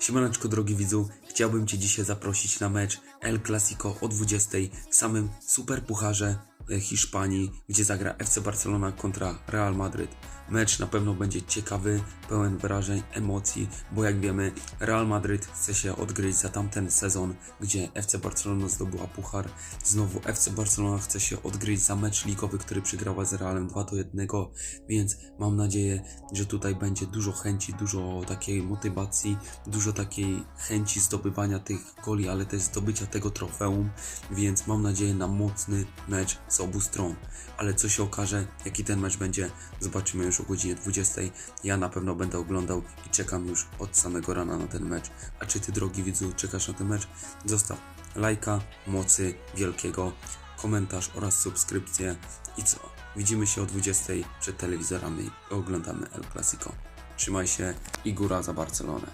Siemaneczko drogi widzu, chciałbym Cię dzisiaj zaprosić na mecz El Clasico o 20 w samym super pucharze e, Hiszpanii, gdzie zagra FC Barcelona kontra Real Madryt. Mecz na pewno będzie ciekawy, pełen wrażeń, emocji, bo jak wiemy Real Madryt chce się odgryźć za tamten sezon, gdzie FC Barcelona zdobyła puchar. Znowu FC Barcelona chce się odgryźć za mecz ligowy, który przegrała z Realem 2 do 1, więc mam nadzieję, że tutaj będzie dużo chęci, dużo takiej motywacji, dużo takiej chęci zdobywania tych goli, ale też zdobycia tego trofeum, więc mam nadzieję na mocny mecz z obu stron. Ale co się okaże, jaki ten mecz będzie, zobaczymy już o godzinie 20. Ja na pewno będę oglądał i czekam już od samego rana na ten mecz. A czy ty, drogi widzu, czekasz na ten mecz? Zostaw lajka, mocy wielkiego, komentarz oraz subskrypcję. I co? Widzimy się o 20 przed telewizorami i oglądamy El Clasico. Trzymaj się i góra za Barcelonę.